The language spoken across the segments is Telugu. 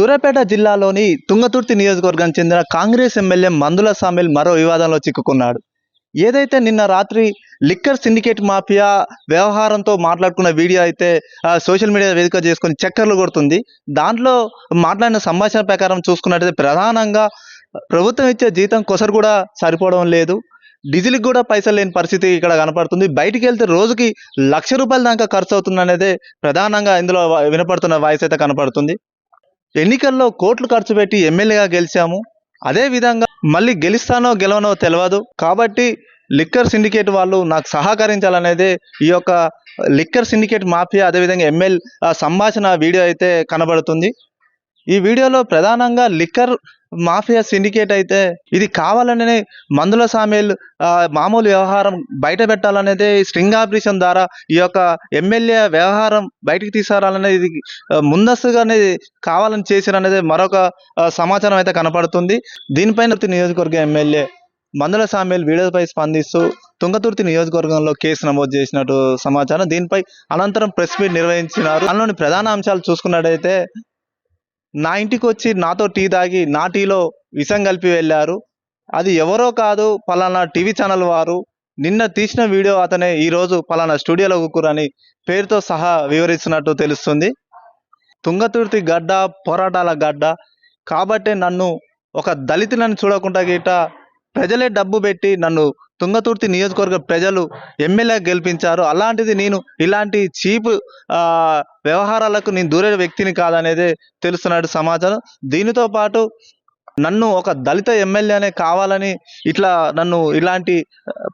సూర్యాపేట జిల్లాలోని తుంగతుర్తి నియోజకవర్గానికి చెందిన కాంగ్రెస్ ఎమ్మెల్యే మందుల సామిల్ మరో వివాదంలో చిక్కుకున్నాడు. ఏదైతే నిన్న రాత్రి లిక్కర్ సిండికేట్ మాఫియా వ్యవహారంతో మాట్లాడుకున్న వీడియో అయితే సోషల్ మీడియా వేదిక చేసుకొని చక్కర్లు కొడుతుంది. దాంట్లో మాట్లాడిన సంభాషణ ప్రకారం చూసుకున్నట్టయితే ప్రధానంగా ప్రభుత్వం ఇచ్చే జీతం కొసరు కూడా సరిపోవడం లేదు. డీజిల్కి కూడా పైసలు లేని పరిస్థితి ఇక్కడ కనపడుతుంది. బయటికి వెళ్తే రోజుకి లక్ష రూపాయల దాకా ఖర్చు అవుతుంది అనేది ప్రధానంగా ఇందులో వినపడుతున్న వాయిస్ అయితే కనపడుతుంది. ఎన్నికల్లో కోట్లు ఖర్చు పెట్టి ఎమ్మెల్యేగా గెలిచాము. అదే విధంగా మళ్ళీ గెలుస్తానో గెలవనో తెలియదు కాబట్టి లిక్కర్ సిండికేట్ వాళ్ళు నాకు సహకరించాలనేదే ఈ యొక్క లిక్కర్ సిండికేట్ మాఫియా అదేవిధంగా ఎమ్మెల్ సంభాషణ వీడియో అయితే కనబడుతుంది. ఈ వీడియోలో ప్రధానంగా లిక్కర్ మాఫియా సిండికేట్ అయితే ఇది కావాలనే మందుల సామీలు మామూలు వ్యవహారం బయట పెట్టాలనేది స్ట్రింగ్ ఆపరేషన్ ద్వారా ఈ యొక్క ఎమ్మెల్యే వ్యవహారం బయటికి తీసుకురాలనేది ఇది ఆ, ముందస్తుగానే కావాలని చేసిరనేది మరొక సమాచారం అయితే కనపడుతుంది. దీనిపైన నియోజకవర్గ ఎమ్మెల్యే మందుల సామేల్ వీడియోపై స్పందిస్తూ తుంగతుర్తి నియోజకవర్గంలో కేసు నమోదు చేసినట్టు సమాచారం. దీనిపై అనంతరం ప్రెస్ మీట్ నిర్వహించినారు. అందులోని ప్రధాన అంశాలు చూసుకున్నట్టయితే నా ఇంటికి వచ్చి నాతో టీ తాగి నా టీలో విషం కలిపి వెళ్ళారు. అది ఎవరో కాదు పలానా టీవీ ఛానల్ వారు. నిన్న తీసిన వీడియో అతనే ఈరోజు పలానా స్టూడియోలో కూకురని పేరుతో సహా వివరిస్తున్నట్టు తెలుస్తుంది. తుంగతుర్తి గడ్డ పోరాటాల గడ్డ. కాబట్టే నన్ను ఒక దళితులను చూడకుండా గిట ప్రజలే డబ్బు పెట్టి నన్ను తుంగతుర్తి నియోజకవర్గ ప్రజలు ఎమ్మెల్యే గెలిపించారు. అలాంటిది నేను ఇలాంటి చీప్ వ్యవహారాలకు నేను దూరే వ్యక్తిని కాదనేది తెలుస్తున్నట్టు సమాచారం. దీనితో పాటు నన్ను ఒక దళిత ఎమ్మెల్యేనే కావాలని ఇట్లా నన్ను ఇలాంటి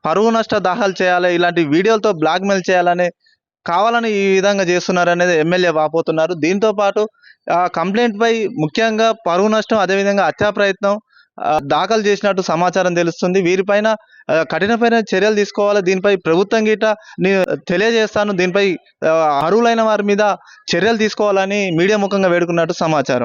పరువు నష్ట దాఖలు చేయాలి ఇలాంటి వీడియోలతో బ్లాక్మెయిల్ చేయాలని కావాలని ఈ విధంగా చేస్తున్నారు అనేది ఎమ్మెల్యే వాపోతున్నారు. దీంతో పాటు ఆ కంప్లైంట్ పై ముఖ్యంగా పరువు నష్టం అదేవిధంగా హత్యా ప్రయత్నం దాఖలు చేసినట్టు సమాచారం తెలుస్తుంది. వీరిపైన కఠినమైన చర్యలు తీసుకోవాలి. దీనిపై ప్రభుత్వం గిట నేను తెలియజేస్తాను. దీనిపై అర్హులైన వారి మీద చర్యలు తీసుకోవాలని మీడియా ముఖంగా వేడుకున్నట్టు సమాచారం.